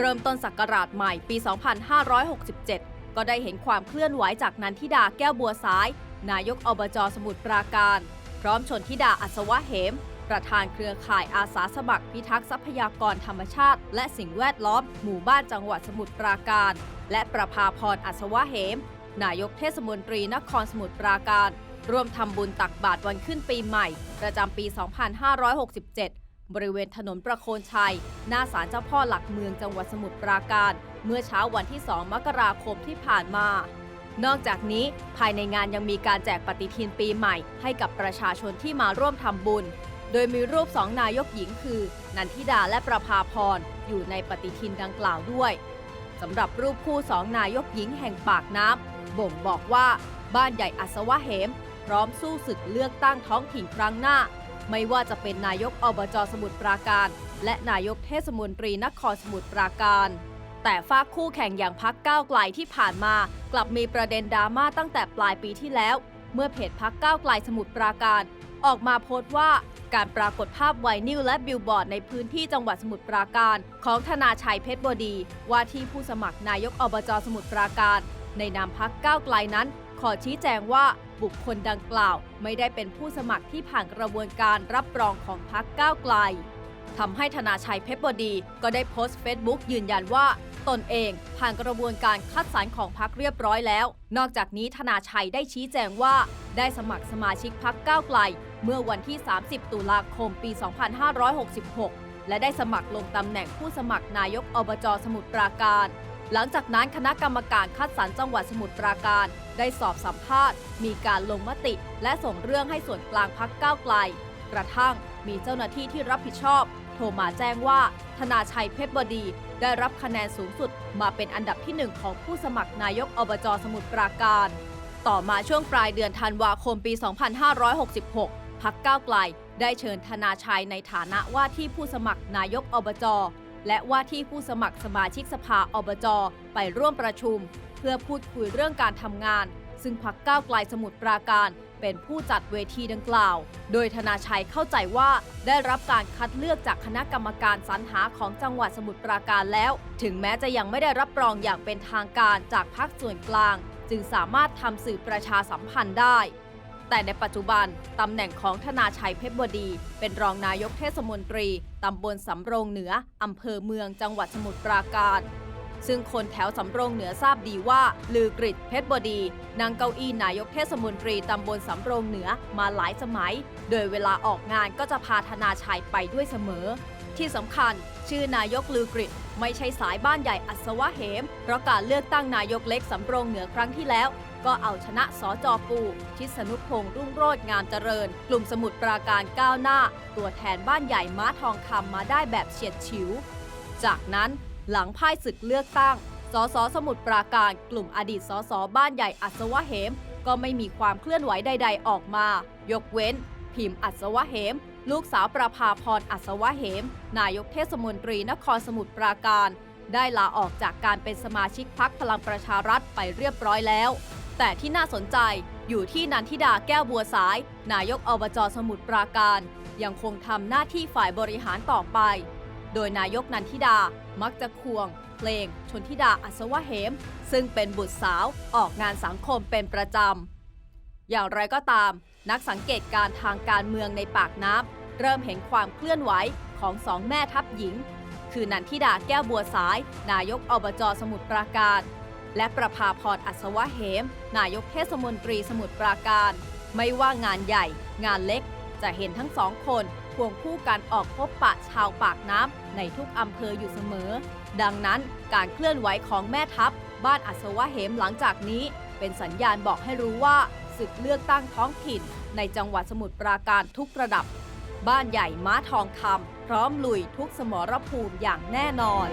เริ่มต้นศักราชใหม่ปี 2567 ก็ได้เห็นความเคลื่อนไหวจากนันทิดาแก้วบัวสาย นายกอบจสมุทรปราการ พร้อมชนทิดาอัศวะเหม ประธานเครือข่ายอาสาสมัครพิทักษ์ทรัพยากรธรรมชาติ และสิ่งแวดล้อมหมู่บ้านจังหวัดสมุทรปราการ และประภาพรอัศวะเหม นายกเทศมนตรีนครสมุทรปราการ ร่วมทำบุญตักบาตรวันขึ้นปีใหม่ ประจำปี 2567 บริเวณถนนประโคนชัย หน้าศาลเจ้าพ่อหลักเมืองจังหวัดสมุทรปราการ เมื่อเช้าวันที่ 2 มกราคมที่ผ่านมา นอกจากนี้ภายในงานยังมีการแจกปฏิทินปีใหม่ ให้กับประชาชนที่มาร่วมทำบุญ โดยมีรูปสองนายกหญิงคือ นันทิดาและประภาพรอยู่ในปฏิทินดังกล่าวด้วยสำหรับรูปคู่สองนายกหญิงแห่งปากน้ำบ่งบอกว่า บ้านใหญ่อัศวะเหม พร้อมสู้ศึกเลือกตั้งท้องถิ่นครั้งหน้า ไม่ว่าจะเป็นนายกอบจสมุทรปราการ และนายกเทศมนตรีนครสมุทรปราการ แต่ฝากคู่แข่งอย่างพักก้าวไกลที่ผ่านมา กลับมีประเด็นดราม่าตั้งแต่ปลายปีที่แล้ว เมื่อเพจพักก้าวไกลสมุทรปราการ ออกมาโพสต์ว่าการปรากฏภาพไวนิลและบิลบอร์ดในพื้นที่จังหวัดสมุทรปราการ ของธนาชัยเพชรบดี ว่าที่ผู้สมัครนายกอบจสมุทรปราการ ในนามพักก้าวไกลนั้น ขอชี้แจงว่า บุคคลดังกล่าว ไม่ได้เป็นผู้สมัครที่ผ่านกระบวนการรับรองของพักก้าวไกลทำให้ธนาชัยเพชรบดีก็ได้โพสต์เฟซบุ๊กยืนยันว่า ตนเองผ่านกระบวนการคัดสรรของพักเรียบร้อยแล้ว นอกจากนี้ธนาชัยได้ชี้แจงว่า ได้สมัครสมาชิกพักก้าวไกล เมื่อวันที่ 30 ตุลาคม ปี 2566 และได้สมัครลงตำแหน่งผู้สมัครนายกอบจสมุทรปราการ หลังจากนั้นคณะกรรมการคัดสรรจังหวัดสมุทรปราการ ได้สอบสัมภาษณ์ มีการลงมติ และส่งเรื่องให้ส่วนกลางพักก้าวไกล กระทั่งมีเจ้าหน้าที่ที่รับผิดชอบ โทรมาแจ้งว่า ธนาชัยเพชรบดี ได้รับคะแนนสูงสุดมาเป็นอันดับที่หนึ่งของผู้สมัครนายกอบจสมุทรปราการ ต่อมาช่วงปลายเดือนธันวาคมปี 2566 พักก้าวไกล ได้เชิญธนาชัยในฐานะว่าที่ผู้สมัครนายกอบจ และว่าที่ผู้สมัครสมาชิกสภาอบจไปร่วมประชุม เพื่อพูดคุยเรื่องการทำงาน ซึ่งพักก้าวไกลสมุทรปราการ เป็นผู้จัดเวทีดังกล่าว โดยธนาชัยเข้าใจว่าได้รับการคัดเลือกจากคณะกรรมการสรรหาของจังหวัดสมุทรปราการแล้ว ถึงแม้จะยังไม่ได้รับรองอย่างเป็นทางการจากพักส่วนกลาง จึงสามารถทำสื่อประชาสัมพันธ์ได้ แต่ในปัจจุบันตำแหน่งของธนาชัยเพชรบดี เป็นรองนายกเทศมนตรีตำบลสำโรงเหนืออำเภอเมืองจังหวัดสมุทรปราการ ซึ่งคนแถวสำโรงเหนือทราบดีว่าลือกริดเพชรบดีนางเก้าอี้นายกเทศมนตรีตำบลสำโรงเหนือมาหลายสมัย โดยเวลาออกงานก็จะพาธนาชัยไปด้วยเสมอ ที่สำคัญ ชื่อนายกลือกริดไม่ใช่สายบ้านใหญ่อัศวะเหม เพราะการเลือกตั้งนายกเล็กสำโรงเหนือครั้งที่แล้ว ก็เอาชนะสจปูชิสนุพงษ์รุ่งโรจน์งามเจริญ กลุ่มสมุทรปราการก้าวหน้า ตัวแทนบ้านใหญ่ม้าทองคำมาได้แบบเฉียดฉิว จากนั้นหลังพ่ายศึกเลือกตั้งสสสมุทรปราการ กลุ่มอดีตสสบ้านใหญ่อัศวะเหม ก็ไม่มีความเคลื่อนไหวใด ๆ ออกมา ยกเว้น พิมพ์อัศวะเหม ลูกสาวประภาพรอัศวะเหม นายกเทศมนตรีนครสมุทรปราการ ได้ลาออกจากการเป็นสมาชิกพักพลังประชารัฐไปเรียบร้อยแล้ว แต่ที่น่าสนใจอยู่ที่นันทิดาแก้วบัวสาย นายกอบจสมุทรปราการ ยังคงทำหน้าที่ฝ่ายบริหารต่อไป โดยนายกนันทิดามักจะควง เพลง ชนทิดาอัศวะเหม ซึ่งเป็นบุตรสาวออกงานสังคมเป็นประจำ อย่างไรก็ตาม นักสังเกตการณ์ทางการเมืองในปากน้ำเริ่มเห็นความเคลื่อนไหวของสองแม่ทัพหญิง คือนันทิดาแก้วบัวสาย นายกอบจสมุทรปราการ และประภาพรอัศวะเหม นายกเทศมนตรีสมุทรปราการ ไม่ว่างานใหญ่ งานเล็ก จะเห็นทั้งสองคนควงคู่กันออกพบปะชาวปากน้ำในทุกอำเภออยู่เสมอ ดังนั้นการเคลื่อนไหวของแม่ทัพ บ้านอัศวะเหมหลังจากนี้ เป็นสัญญาณบอกให้รู้ว่าศึกเลือกตั้งท้องถิ่น ในจังหวัดสมุทรปราการทุกระดับ บ้านใหญ่ม้าทองคำพร้อมลุยทุกสมรภูมิอย่างแน่นอน